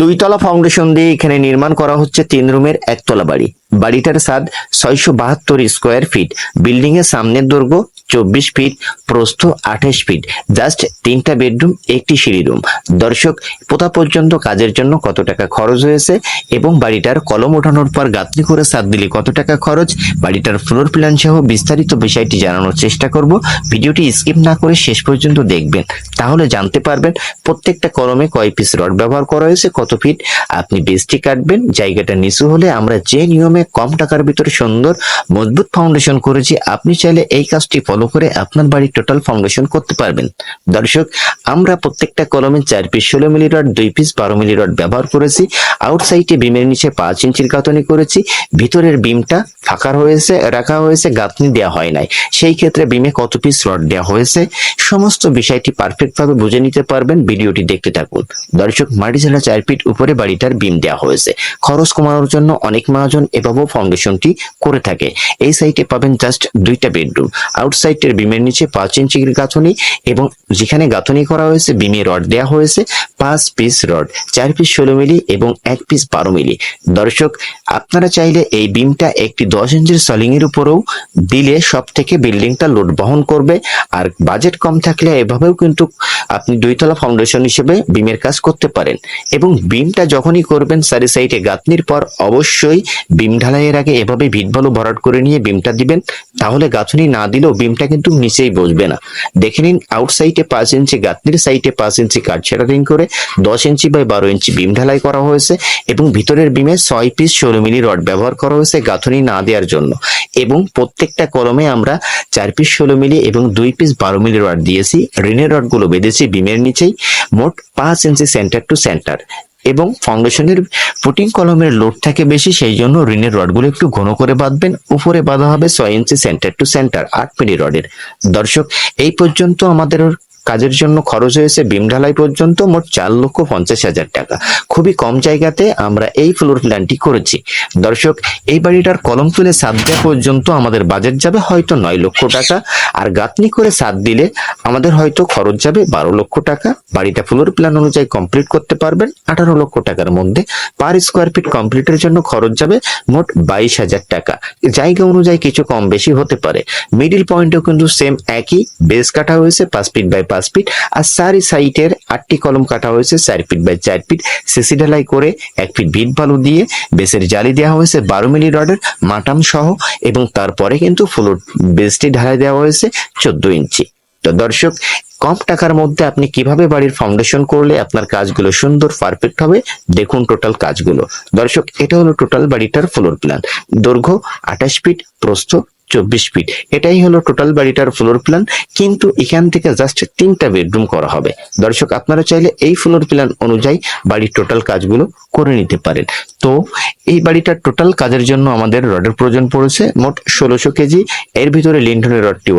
দুইতলা foundation দিয়ে এখানে নির্মাণ করা হচ্ছে তিন রুমের একতলা বাড়ি। বাড়িটার স্বাদ ছয়শো বাহাত্তর স্কোয়ার ফিট বিল্ডিং এর সামনের দৈর্ঘ্য চব্বিশ ফিট, প্রস্থ আঠাশ ফিট। জাস্ট তিনটা বেডরুম, একটি সিঁড়ি রুম। দর্শক, পোতা পর্যন্ত কাজের জন্য কত টাকা খরচ হয়েছে এবং বাড়িটার কলম ওঠানোর পর গাঁথনি করে সাত দিলে কত টাকা খরচ? বাড়িটার ফ্লোর প্ল্যান সহ বিস্তারিত বিষয়টি জানানোর চেষ্টা করব। ভিডিওটি স্কিপ না করে শেষ পর্যন্ত দেখবেন। তাহলে জানতে পারবেন প্রত্যেকটা কলমে কয় পিস রড ব্যবহার করা হয়েছে, কত ফিট। আপনি বেস্টি কাটবেন, জায়গাটা নিচু হলে আমরা যে নিয়মে কম টাকার ভিতরে সুন্দর, মজবুত ফাউন্ডেশন করেছি। আপনি চাইলে এই কাজটি ফলো করে আপনার বাড়ির টোটাল ফাউন্ডেশন করতে পারবেন। দর্শক, আমরা প্রত্যেকটা কলমে চার পিস ষোলো মিলি রড, দুই পিস বারো মিলি রড ব্যবহার করেছি। আউটসাইডে বিমের নিচে পাঁচ ইঞ্চির গাঁথনি করেছি। ভিতরের বিমটা ফাঁকা হয়েছে রাখা হয়েছে, গাঁথনি দেওয়া হয় নাই। সেই ক্ষেত্রে বিমে কত পিস রড দেওয়া হয়েছে, সমস্ত বিষয়টি পারফেক্ট ভাবে বুঝে নিতে পারবেন। ভিডিওটি দেখতে থাকুন। দর্শক মাটি ছেলা চার ফিট উপরে বাড়িটার বিম দেওয়া হয়েছে। খরচ কমানোর জন্য অনেক মহাজন এভাবেও ফাউন্ডেশনটি করে থাকে। এই সাইটে পাবেন জাস্ট দুইটা বেডরুম আউটসাইডের বিমের নিচে পাঁচ ইঞ্চির গাঁথনি এবং যেখানে গাঁথনি করা হয়েছে বিমে রড দেওয়া হয়েছে, পাঁচ পিস রড চার পিস ষোলো মিলি এবং এক পিস বারো মিলি। দর্শক, আপনারা চাইলে এই বিমটা একটি দশ ইঞ্চির সলিং এর উপরেও দিলে সব থেকে বিল্ডিংটা লোড বহন করবে। আর বাজেট কম থাকলে এভাবেও কিন্তু আপনি দুইতলা ফাউন্ডেশন হিসেবে বিমের কাজ করতে পারেন। এবং বিমটা যখনই করবেন সারি সাইডে গাঁথনির পর অবশ্যই বিম ঢালাইয়ের আগে এভাবে ভিট ভালো ভরাট করে নিয়ে বিমটা দিবেন, তাহলে গাঁথনি না দিলেও বিমটা কিন্তু নিচেই বসবে না। দেখে নিন আউটসাইডে পাঁচ ইঞ্চি গাঁথনির সাইডে পাঁচ ইঞ্চি কাঠ রিং করে দশ ইঞ্চি বাই বারো ইঞ্চি বিম ঢালাই করা হয়েছে এবং ভিতরের বিমে ছয় পিস ষোলো মিলি রড ব্যবহার করা হয়েছে গাঁথনি না দেওয়ার জন্য। এবং প্রত্যেকটা কলমে আমরা চার পিস ষোলো মিলি এবং দুই পিস বারো মিলি রড দিয়েছি। ঋণের রডগুলো বেঁধেছি বিমের নিচেই। মোট পাঁচ ইঞ্চি সেন্টার টু সেন্টার এবং ফাউন্ডেশনের পুটিং কলমের লোড থাকে বেশি, সেই জন্য ঋণের রডগুলো একটু ঘন করে বাঁধবেন। উপরে বাঁধা হবে ছয় ইঞ্চি সেন্টার টু সেন্টার আট মিলি রডের। দর্শক, এই পর্যন্ত আমাদের কাজের জন্য খরচ হয়েছে বিম ঢালাই পর্যন্ত মোট চার লক্ষ পঞ্চাশ হাজার টাকা। খুবই কম জায়গাতে আমরা এই ফ্লোর প্ল্যানটি করেছি। দর্শক, এই বাড়িটার কলম তুলে সাত দেওয়া পর্যন্ত আমাদের বাজেট যাবে হয়তো নয় লক্ষ টাকা, আর গাঁথনি করে সাত দিলে আমাদের হয়তো খরচ যাবে বারো লক্ষ টাকা। বাড়িটা ফ্লোর প্ল্যান অনুযায়ী কমপ্লিট করতে পারবেন, আঠারো লক্ষ টাকার মধ্যে। পার স্কোয়ার ফিট কমপ্লিটের জন্য খরচ যাবে মোট বাইশ হাজার টাকা। জায়গা অনুযায়ী কিছু কম বেশি হতে পারে। মিডিল পয়েন্টও কিন্তু সেম একই। বেস কাটা হয়েছে পাঁচ ফিট বাই পাঁচ ফিট আর সারি সাইটের আটটি কলম কাটা হয়েছে, চার ফিট বাই চার ফিট। সিসি ঢালাই করে এক ফিট ভিট বালু দিয়ে বেসের জালি দেওয়া হয়েছে, বারো মিলি রডের মাটাম সহ, এবং তারপরে কিন্তু ফ্লোর বেসটি ঢালাই দেওয়া হয়েছে চোদ্দ ইঞ্চি। তো দর্শক, কম টাকার মধ্যে আপনি কীভাবে বাড়ির ফাউন্ডেশন করলে আপনার কাজগুলো সুন্দর পারফেক্ট হবে, দেখুন টোটাল কাজগুলো। দর্শক, এটা হলো টোটাল বাড়িটার ফ্লোর প্ল্যান দৈর্ঘ্য আঠাশ ফিট, প্রস্থ চব্বিশ ফিট এটাই হলো টোটাল বাড়িটার ফ্লোর প্ল্যান কিন্তু এখান থেকে জাস্ট তিনটা বেডরুম করা হবে। দর্শক, আপনারা চাইলে এই ফ্লোর প্ল্যান অনুযায়ী বাড়ির টোটাল কাজগুলো করে নিতে পারেন। তো এই বাড়িটার টোটাল কাজের জন্য আমাদের রডের প্রয়োজন পড়েছে মোট ষোলোশো কেজি। এর ভিতরে লিন্টনের রডটি